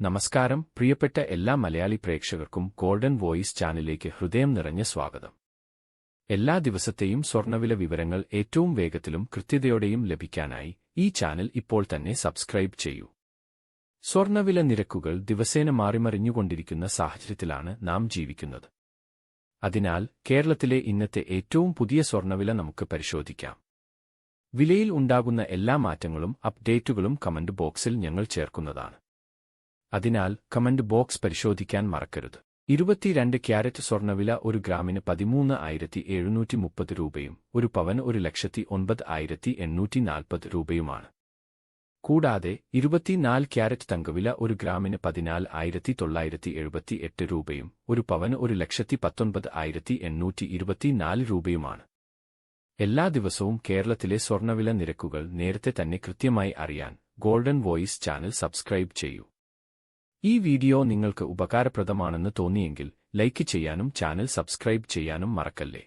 നമസ്കാരം. പ്രിയപ്പെട്ട എല്ലാ മലയാളി പ്രേക്ഷകർക്കും ഗോൾഡൻ വോയിസ് ചാനലിലേക്ക് ഹൃദയം നിറഞ്ഞ സ്വാഗതം. എല്ലാ ദിവസത്തെയും സ്വർണവില വിവരങ്ങൾ ഏറ്റവും വേഗത്തിലും കൃത്യതയോടെയും ലഭിക്കാനായി ഈ ചാനൽ ഇപ്പോൾ തന്നെ സബ്സ്ക്രൈബ് ചെയ്യൂ. സ്വർണവില നിരക്കുകൾ ദിവസേന മാറിമറിഞ്ഞുകൊണ്ടിരിക്കുന്ന സാഹചര്യത്തിലാണ് നാം ജീവിക്കുന്നത്. അതിനാൽ കേരളത്തിലെ ഇന്നത്തെ ഏറ്റവും പുതിയ സ്വർണവില നമുക്ക് പരിശോധിക്കാം. വിലയിൽ ഉണ്ടാകുന്ന എല്ലാ മാറ്റങ്ങളും അപ്ഡേറ്റുകളും കമന്റ് ബോക്സിൽ ഞങ്ങൾ ചേർക്കുന്നതാണ്. അതിനാൽ കമന്റ് ബോക്സ് പരിശോധിക്കാൻ മറക്കരുത്. ഇരുപത്തിരണ്ട് ക്യാരറ്റ് സ്വർണവില ഒരു ഗ്രാമിന് പതിമൂന്ന് ആയിരത്തി എഴുന്നൂറ്റി മുപ്പത് രൂപയും ഒരു പവൻ ഒരു ലക്ഷത്തി ഒൻപത് ആയിരത്തി എണ്ണൂറ്റി നാൽപ്പത് രൂപയുമാണ്. കൂടാതെ ഇരുപത്തിനാല് ക്യാരറ്റ് തങ്കവില ഒരു ഗ്രാമിന് പതിനാല് ആയിരത്തി തൊള്ളായിരത്തി എഴുപത്തി എട്ട് രൂപയും ഒരു പവൻ ഒരു ലക്ഷത്തി പത്തൊൻപത് ആയിരത്തി എണ്ണൂറ്റി ഇരുപത്തിനാല് രൂപയുമാണ്. എല്ലാ ദിവസവും കേരളത്തിലെ സ്വർണവില നിരക്കുകൾ നേരത്തെ തന്നെ കൃത്യമായി അറിയാൻ ഗോൾഡൻ വോയിസ് ചാനൽ സബ്സ്ക്രൈബ് ചെയ്യൂ. ഈ വീഡിയോ നിങ്ങൾക്ക് ഉപകാരപ്രദമാണെന്ന് തോന്നിയെങ്കിൽ ലൈക്ക് ചെയ്യാനും ചാനൽ സബ്സ്ക്രൈബ് ചെയ്യാനും മറക്കല്ലേ?